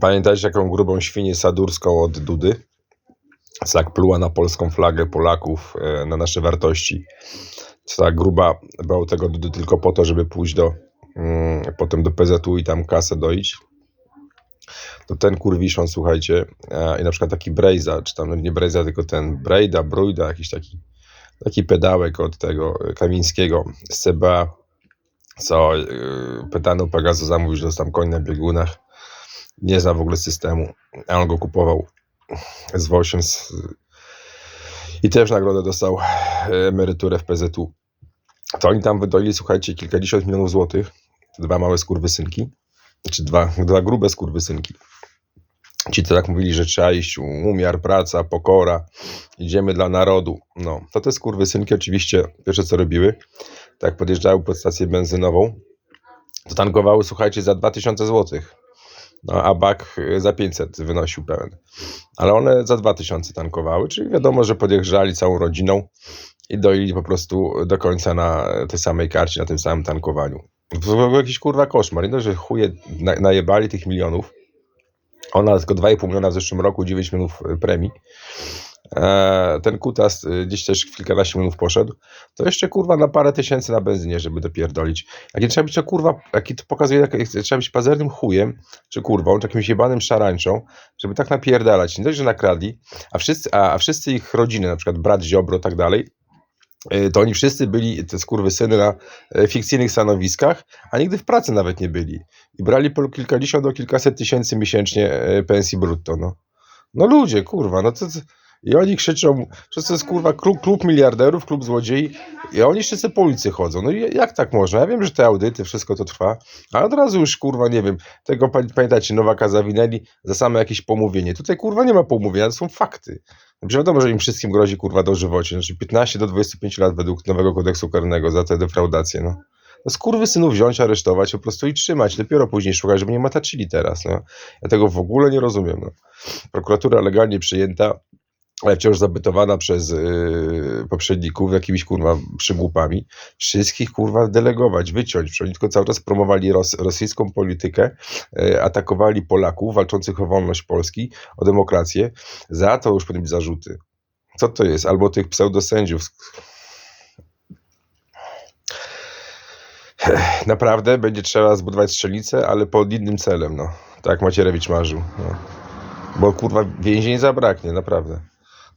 Pamiętacie jaką grubą świnię sadurską od Dudy? Tak pluła na polską flagę Polaków, e, na nasze wartości. Co tak gruba bał tego Dudy tylko po to, żeby pójść do mm, potem do PZU i tam kasę doić. To ten kurwiszon, słuchajcie, e, i na przykład taki Brejza, czy tam no nie Brejza, tylko ten Brejda, Brujda, jakiś taki taki pedałek od tego Kamińskiego z CBA, co yy, pytano Pegazusa, mówił, że jest tam koń na biegunach, nie zna w ogóle systemu, a on go kupował z Wosią z, i też nagrodę dostał, e, emeryturę w PZU. To oni tam wydoili, słuchajcie, kilkadziesiąt milionów złotych, dwa małe skurwysynki, czy dwa, dwa grube skurwysynki. Ci to tak mówili, że trzeba iść, umiar, praca, pokora, idziemy dla narodu. No, to te skurwysynki oczywiście pierwsze co robiły, tak podjeżdżały pod stację benzynową, to tankowały, słuchajcie, za 2000 zł. No, a bak y, za 500 wynosił pełen. Ale one za 2000 tankowały, czyli wiadomo, że podjeżdżali całą rodziną i doili po prostu do końca na tej samej karcie, na tym samym tankowaniu. To był jakiś kurwa koszmar. Nie dość, że chuje na- najebali tych milionów, ona tylko 2,5 miliona w zeszłym roku, 9 milionów y, premii. E, ten kutas y, gdzieś też kilkanaście milionów poszedł. To jeszcze kurwa na parę tysięcy na benzynie, żeby dopierdolić. Jakie trzeba być to kurwa, jaki to pokazuje, jak, trzeba być pazernym chujem, czy kurwą, czy jakimś jebanym szarańczą, żeby tak napierdalać. Nie dość, że nakradli, a wszyscy, a, a wszyscy ich rodziny, na przykład brat Ziobro, tak dalej, y, to oni wszyscy byli, te skurwysyny, na e, fikcyjnych stanowiskach, a nigdy w pracy nawet nie byli. I brali po kilkadziesiąt do kilkaset tysięcy miesięcznie e, pensji brutto, no. No ludzie, kurwa, no to... to I oni krzyczą, to jest kurwa klub, klub miliarderów, klub złodziei i oni wszyscy po ulicy chodzą. No i jak tak można? Ja wiem, że te audyty, wszystko to trwa, a od razu już kurwa, nie wiem, tego pa- pamiętacie, Nowaka zawinęli za same jakieś pomówienie. Tutaj kurwa nie ma pomówienia, to są fakty. Przecież wiadomo, że im wszystkim grozi kurwa dożywocie, znaczy 15 do 25 lat według nowego kodeksu karnego za te defraudacje, no. No skurwy synów wziąć, aresztować po prostu i trzymać, dopiero później szukać, żeby nie mataczyli teraz, no. Ja tego w ogóle nie rozumiem, no. Prokuratura legalnie przyjęta, ale wciąż zabytowana przez yy, poprzedników jakimiś kurwa przygłupami, wszystkich kurwa delegować, wyciąć. Oni tylko cały czas promowali ros, rosyjską politykę, yy, atakowali Polaków walczących o wolność Polski, o demokrację. Za to już być zarzuty. Co to jest? Albo tych pseudosędziów. Naprawdę będzie trzeba zbudować strzelnicę, ale pod innym celem, no. Tak Macierewicz marzył. No. Bo kurwa więzień zabraknie, naprawdę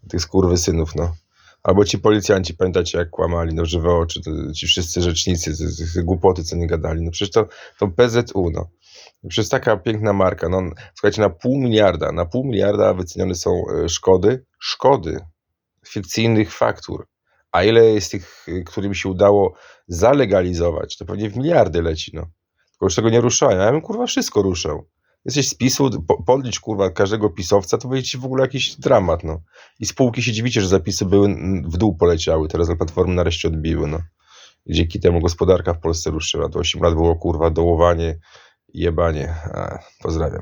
tych skurwysynów, no. Albo ci policjanci, pamiętacie jak kłamali, no żywe oczy, ci wszyscy rzecznicy, te, głupoty, co nie gadali. No przecież to, to PZU, no. Przecież taka piękna marka, no. Słuchajcie, na pół miliarda, na pół miliarda wycenione są e, szkody, szkody fikcyjnych faktur. A ile jest tych, y, którym się udało zalegalizować, to pewnie w miliardy leci, no. Tylko już tego nie ruszają. Ja bym kurwa wszystko ruszał. Jesteś z PiSu, po- podlicz kurwa każdego pisowca, to będzie ci w ogóle jakiś dramat, no. I spółki się dziwicie, że zapisy były w dół poleciały, teraz na platformy nareszcie odbiły, no. Dzięki temu gospodarka w Polsce ruszyła. To 8 lat było kurwa dołowanie jebanie. A, pozdrawiam.